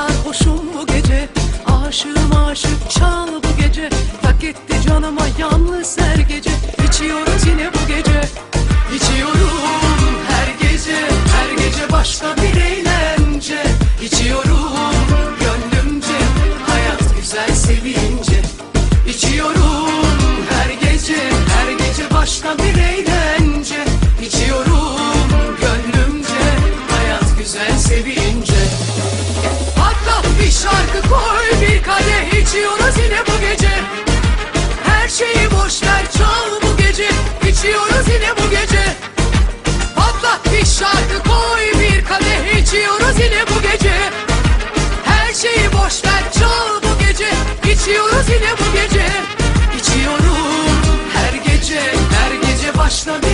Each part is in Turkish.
sarhoşum bu gece. Aşığım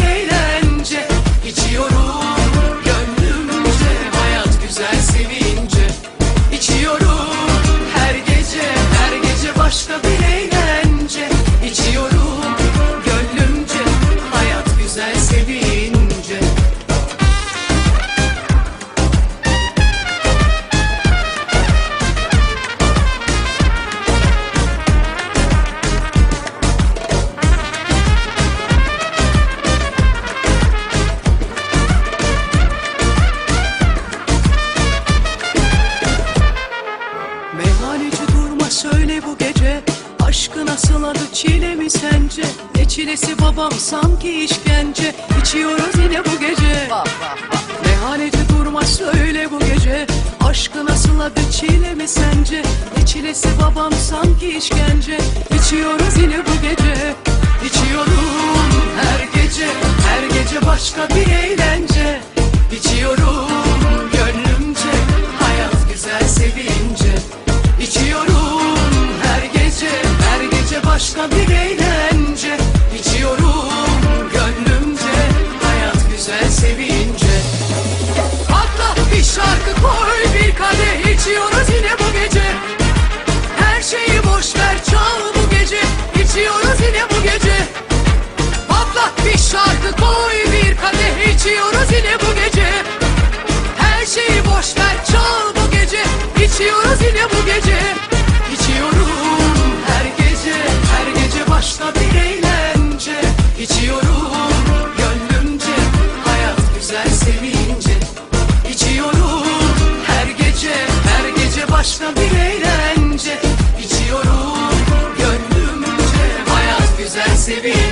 başka nasıl adı çile mi sence? Ne çilesi babam sanki işkence? İçiyoruz yine bu gece. Meyhaneci durma söyle bu gece. Aşkı nasıl adı çile mi sence? Ne çilesi babam sanki işkence? İçiyoruz yine bu gece. İçiyorum her gece. Her gece başka bir eğlence başka bir eğlence. İçiyorum gönlümce. Hayat güzel sevin.